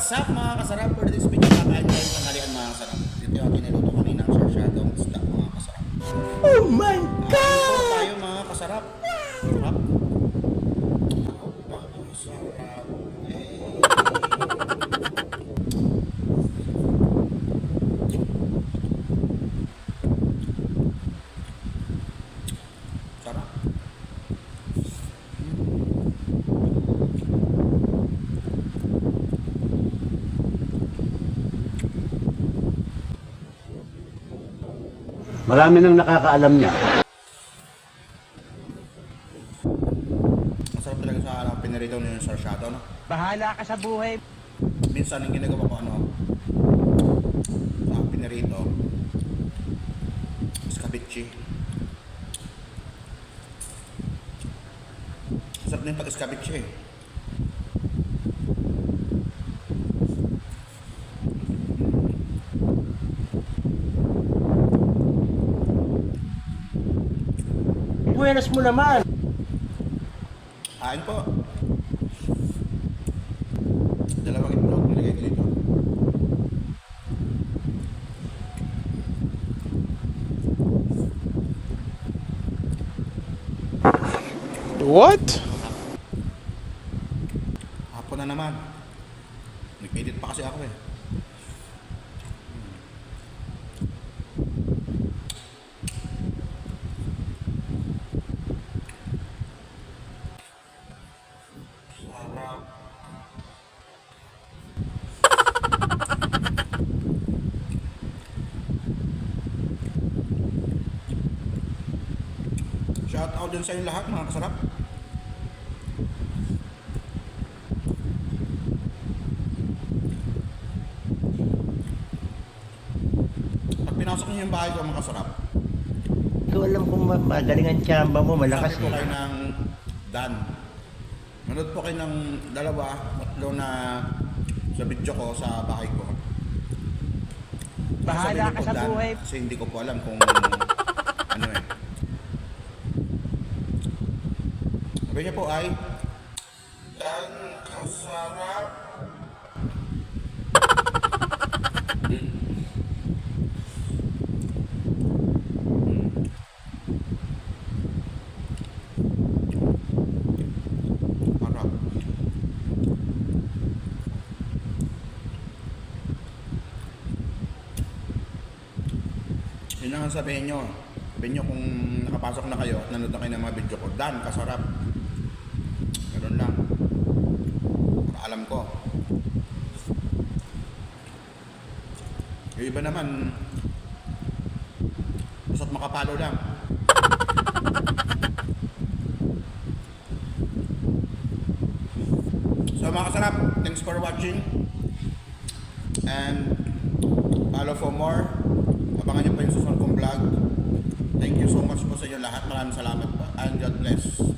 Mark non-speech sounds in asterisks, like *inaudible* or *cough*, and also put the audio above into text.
What's up mga kasarap? For this video, kakain tayo ng tanghalian mga kasarap. Dito yung ating niluto kanina ang sarsyadong isda mga kasarap. Oh my God! Uh, tayo mga kasarap. Sarap. Sarap. Sarap. Marami nang nakakaalam niya. Masarap talaga sa alam pinarito niyo yung sarsyado, no? Bahala ka sa buhay. Minsan ang ginagawa ko ano, sa pinarito, escabeche. Sarap din pag escabeche eh. Buenas mo naman. Kain po. Dalawang itlog nilagay ko dito. What? Hapon na naman. Nag-edit pa kasi ako eh. Sarap. Shout out din sa inyo lahat mga kasarap. Pag pinasok niyo yung bahay ko mga kasarap, Hindi ko alam kung ma- magaling ang tsamba mo, malakas sabi po eh. kayo ng Dan. Manood po kayo ng dalawa, tatlo na sa video ko sa bahay ko. Bahala Sabi niyo ka sa Dan, buhay. Kasi hindi ko po alam kung ano eh. Sabi niyo po ay Dan kasarap. Yun ang sabihin nyo. Sabihin nyo kung nakapasok na kayo at nanood na kayo ng mga video ko. Dan, kasarap. Ganun lang. Alam ko. Yung iba naman, basta't makapalo lang. *laughs* So mga kasarap, thanks for watching. And follow for more. Abangan nyo pa yung susunod kong vlog. Thank you so much po sa inyo lahat. Maraming salamat po. And God bless.